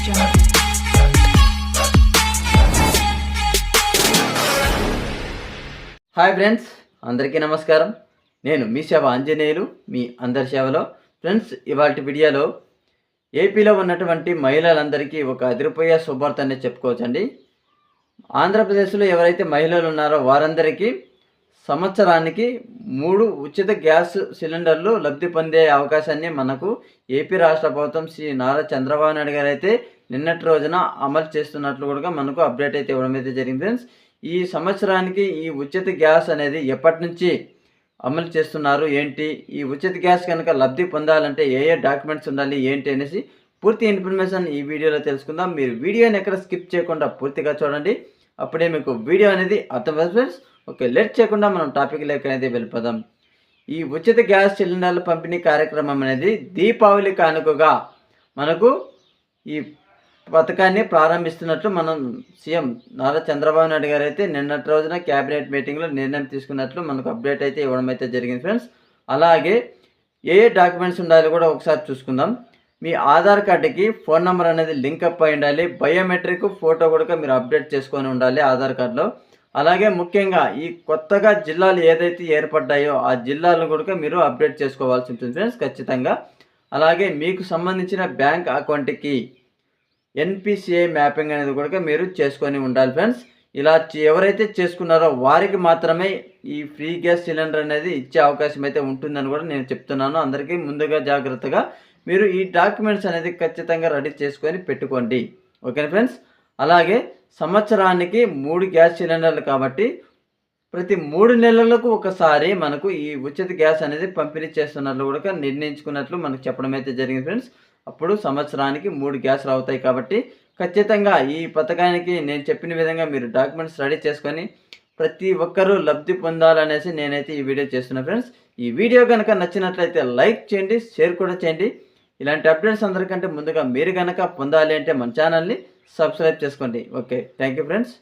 Hi friends అందరికీ నమస్కారం. నేను మీ సేవ ఆంజనేయులు మీ అందరి సేవలో. ఫ్రెండ్స్ ఇవాళ వీడియోలో ఏపీలో ఉన్నటువంటి మహిళలందరికీ ఒక అదిరిపోయే శుభార్త అనేది చెప్పుకోవచ్చండి. ఆంధ్రప్రదేశ్లో ఎవరైతే మహిళలు ఉన్నారో వారందరికీ సంవత్సరానికి మూడు ఉచిత గ్యాస్ సిలిండర్లు లబ్ధి పొందే అవకాశాన్ని మనకు ఏపీ రాష్ట్ర ప్రభుత్వం శ్రీ నారా చంద్రబాబు నాయుడు గారు అయితే నిన్నటి రోజున అమలు చేస్తున్నట్లు కూడా మనకు అప్డేట్ అయితే ఇవ్వడం అయితే జరిగింది ఫ్రెండ్స్. ఈ సంవత్సరానికి ఈ ఉచిత గ్యాస్ అనేది ఎప్పటి నుంచి అమలు చేస్తున్నారు? ఏంటి? ఈ ఉచిత గ్యాస్ కనుక లబ్ధి పొందాలంటే ఏ ఏ డాక్యుమెంట్స్ ఉండాలి? ఏంటి అనేసి పూర్తి ఇన్ఫర్మేషన్ ఈ వీడియోలో తెలుసుకుందాం. మీరు వీడియోని ఎక్కడ స్కిప్ చేయకుండా పూర్తిగా చూడండి. అప్పుడే మీకు వీడియో అనేది అర్థమవుతుంది ఫ్రెండ్స్. ఓకే లేట్ చేయకుండా మనం టాపిక్ లేక అనేది వెళ్ళిపోదాం. ఈ ఉచిత గ్యాస్ సిలిండర్ల పంపిణీ కార్యక్రమం అనేది దీపావళి కానుకగా మనకు ఈ పథకాన్ని ప్రారంభిస్తున్నట్లు మనం సీఎం నారా చంద్రబాబు నాయుడు గారు అయితే నిన్నటి రోజున క్యాబినెట్ మీటింగ్లో నిర్ణయం తీసుకున్నట్లు మనకు అప్డేట్ అయితే ఇవ్వడం అయితే జరిగింది ఫ్రెండ్స్ అలాగే ఏ ఏ డాక్యుమెంట్స్ ఉండాలి కూడా ఒకసారి చూసుకుందాం. మీ ఆధార్ కార్డుకి ఫోన్ నెంబర్ అనేది లింక్ అప్ అయి ఉండాలి. బయోమెట్రిక్ ఫోటో కూడా మీరు అప్డేట్ చేసుకొని ఉండాలి ఆధార్ కార్డులో. అలాగే ముఖ్యంగా ఈ కొత్తగా జిల్లాలు ఏదైతే ఏర్పడ్డాయో ఆ జిల్లాలను కూడా మీరు అప్డేట్ చేసుకోవాల్సి ఉంటుంది ఫ్రెండ్స్ ఖచ్చితంగా. అలాగే మీకు సంబంధించిన బ్యాంక్ అకౌంట్కి ఎన్పిసిఐ మ్యాపింగ్ అనేది కూడా మీరు చేసుకొని ఉండాలి ఫ్రెండ్స్. ఇలా ఎవరైతే చేసుకున్నారో వారికి మాత్రమే ఈ ఫ్రీ గ్యాస్ సిలిండర్ అనేది ఇచ్చే అవకాశం అయితే ఉంటుందని కూడా నేను చెప్తున్నాను. అందరికీ ముందుగా జాగ్రత్తగా మీరు ఈ డాక్యుమెంట్స్ అనేది ఖచ్చితంగా రెడీ చేసుకొని పెట్టుకోండి. ఓకేనా ఫ్రెండ్స్? అలాగే సంవత్సరానికి మూడు గ్యాస్ సిలిండర్లు కాబట్టి ప్రతి మూడు నెలలకు ఒకసారి మనకు ఈ ఉచిత గ్యాస్ అనేది పంపిణీ చేస్తున్నట్లు కూడా నిర్ణయించుకున్నట్లు మనకు చెప్పడం అయితే జరిగింది ఫ్రెండ్స్. అప్పుడు సంవత్సరానికి మూడు గ్యాస్లు అవుతాయి కాబట్టి ఖచ్చితంగా ఈ పథకానికి నేను చెప్పిన విధంగా మీరు డాక్యుమెంట్స్ రెడీ చేసుకొని ప్రతి ఒక్కరూ లబ్ధి పొందాలనేసి నేనైతే ఈ వీడియో చేస్తున్నా ఫ్రెండ్స్. ఈ వీడియో కనుక నచ్చినట్లయితే లైక్ చేయండి షేర్ కూడా చేయండి. ఇలాంటి అప్డేట్స్ అందరికంటే ముందుగా మీరు కనుక పొందాలి అంటే మన ఛానల్ని సబ్స్క్రైబ్ చేసుకోండి. Okay thank you friends